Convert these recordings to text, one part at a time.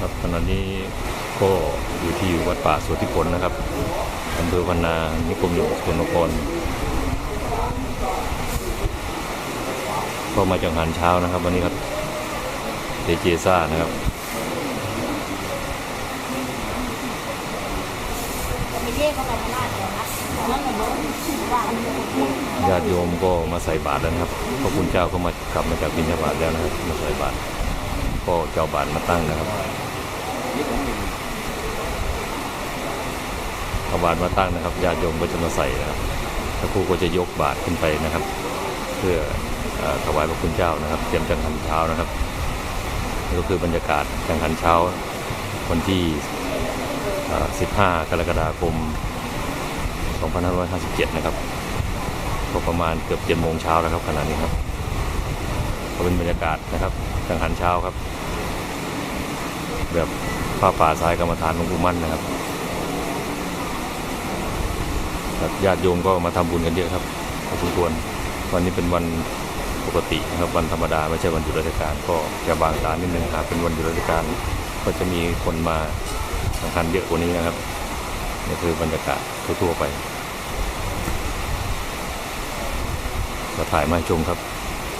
ครับขณะนี้ก็อยู่ที่วัดป่าสุทธิผลนะครับอำเภอพันนานิคมหลวงสกลนครก็มาจังหันเช้านะครับ วันนี้ครับเดเจซ่านะครับญาติโยมก็มาใส่บาตรแล้วนะครับพระคุณเจ้าก็มากลับมาจากบิณฑบาตแล้วนะครับมาใส่บาตรก็เจ้าบาตรมาตั้งนะครับ เอาบาตรมาตั้งนะครับญาติโยมก็จะมาใส่นะครับพระครูก็จะยกบาตรขึ้นไปนะครับ เพื่ออถวายพระคุณเจ้านะครับ เตรียมจังหันเช้านะครับนี่ก็คือบรรยากาศจังหันเช้า วันที่ 15 กรกฎาคม 2557 นะครับก็ประมาณเกือบเจ็ดโมงเช้าแล้วครับขณะนี้ครับก็เป็นบรรยากาศนะครับกังหันเช้าครับ แบบ ผ้าป่าทรายกรรมฐานหลวงปู่มั่นนะครับญาติโยมก็มาทำบุญกันเยอะครับพอสมควรวันนี้เป็นวันปกตินะครับวันธรรมดาไม่ใช่วันหยุดราชการ ก็จะบางตานิดนึงครับเป็นวันหยุดราชการ ก็จะมีคนมาสำคัญเยอะกว่านี้นะครับนี่คือบรรยากาศทั่วๆไปก็ถ่ายมาชมครับ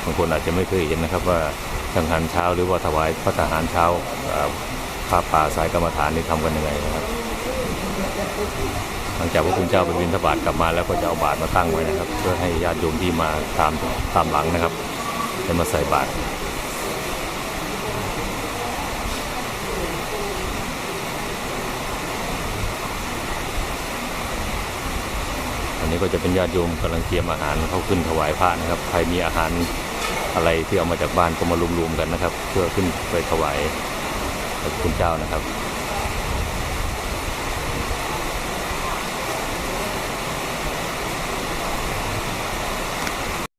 บางคนอาจจะไม่เคยเห็นนะครับว่าจังหันเช้าหรือว่าถวายพระทหารเช้า เอ่อผ้าป่าสายกรรมฐานนี่ทำกันยังไงนะครับ หลังจากพระคุณเจ้าไปบิณฑบาตกลับมาแล้วก็จะเอาบาตรมาตั้งไว้นะครับ เพื่อให้ญาติโยมที่มาตามตามหลังนะครับได้มาใส่บาตรอันนี้ก็จะเป็นญาติโยมกำลังเตรียมอาหารเข้าขึ้นถวายพระนะครับ ใครมีอาหารอะไรที่เอามาจากบ้านก็มารวมๆกันนะครับ เพื่อขึ้นไปถวาย พระคุณเจ้านะครับ